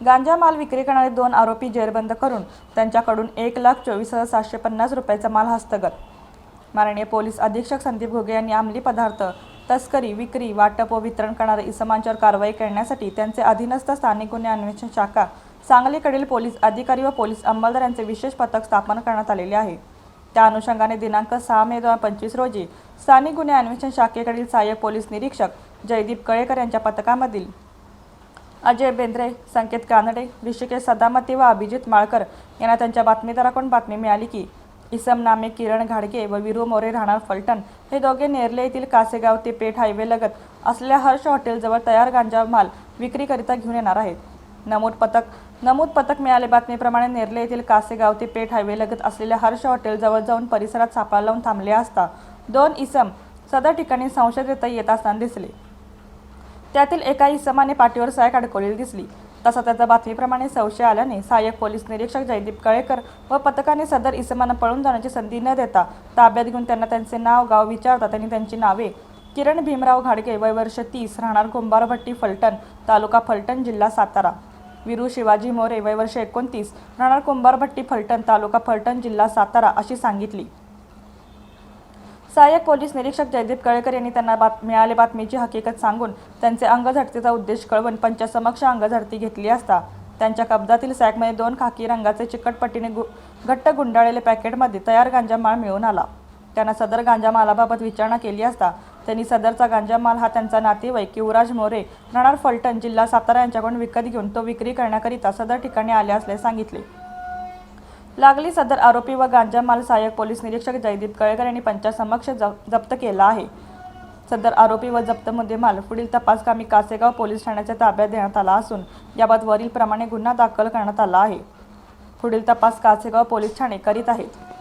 गांजा माल विक्री करणारे दोन आरोपी जेरबंद करून त्यांच्याकडून एक लाख चोवीस हजार सातशे पन्नास रुपयाचा माल हस्तगत. माननीय पोलीस अधीक्षक संदीप घोगे यांनी अंमली पदार्थ तस्करी विक्री वाटप व वितरण करणाऱ्या इसमांच्यावर कारवाई करण्यासाठी त्यांचे अधीनस्थ स्थानिक गुन्हे अन्वेषण शाखा सांगलीकडील पोलीस अधिकारी व पोलीस अंमलदार यांचे विशेष पथक स्थापन करण्यात आलेले आहे. त्या अनुषंगाने दिनांक सहा मे दोन पंचवीस रोजी स्थानिक गुन्हे अन्वेषण शाखेकडील सहाय्यक पोलीस निरीक्षक जयदीप कळेकर यांच्या पथकामधील अजय बेंद्रे संकेत कानडे ऋषिकेश सदामती व अभिजित माळकर यांना त्यांच्या बातमीदाराकडून बातमी मिळाली की इसम नामे किरण घाडगे व विरू मोरे राहणार फलटण हे दोघे नेरले येथील कासेगाव ते पेठ हायवे लगत असलेल्या हर्ष हॉटेलजवळ तयार गांजा माल विक्रीकरिता घेऊन येणार आहेत. नमूद पथक नमूद पथक मिळाले बातमीप्रमाणे नेरले येथील कासेगाव ते पेठ हायवे लगत असलेल्या हर्ष हॉटेलजवळ जाऊन परिसरात सापळा लावून थांबले असता दोन इसम सदर ठिकाणी संशयित येत असताना दिसले. त्यातील एका इसमाने पाठीवर सायक अडकवलेली दिसली. तसा त्याचा बातमीप्रमाणे संशय आल्याने सहाय्यक पोलीस निरीक्षक जयदीप कळेकर व पथकाने सदर इसमांना पळून जाण्याची संधी न देता ताब्यात घेऊन त्यांना त्यांचे नाव गाव विचारता त्यांनी त्यांची नावे किरण भीमराव घाडगे वय वर्ष तीस राहणार कुंभारभट्टी फलटण तालुका फलटण जिल्हा सातारा. विरू शिवाजी मोरे वय वर्ष एकोणतीस राहणार कुंभारभट्टी फलटण तालुका फलटण जिल्हा सातारा अशी सांगितली. सहाय्यक पोलीस निरीक्षक जयदीप कळेकर यांनी त्यांना बात मिळाले बातमीची हकीकत सांगून त्यांचे अंगझडतीचा उद्देश कळवून पंचासमक्ष अंगझडती घेतली असता. त्यांच्या कब्जातील सॅकमध्ये दोन खाकी रंगाचे चिकटपट्टीने गु घट्ट गुंडाळलेले पॅकेटमध्ये तयार गांजा माल मिळून आला. त्यांना सदर गांजामालाबाबत विचारणा केली असता त्यांनी सदरचा गांजामाल हा त्यांचा नातेवाईक युवराज मोरे राहणार फलटण जिल्हा सातारा यांच्याकडून विकत घेऊन तो विक्री करण्याकरिता सदर ठिकाणी आले असल्याचे सांगितले. लागली सदर आरोपी व गांजा माल सहाय्यक पोलीस निरीक्षक जयदीप कळेकर यांनी पंचासमक्ष जप- जप्त केला आहे. सदर आरोपी व जप्त मुद्देमाल पुढील तपासकामी कासेगाव पोलीस ठाण्याच्या ताब्यात देण्यात आला असून याबाबत वरीलप्रमाणे गुन्हा दाखल करण्यात आला आहे. पुढील तपास कासेगाव पोलीस ठाणे करीत आहेत.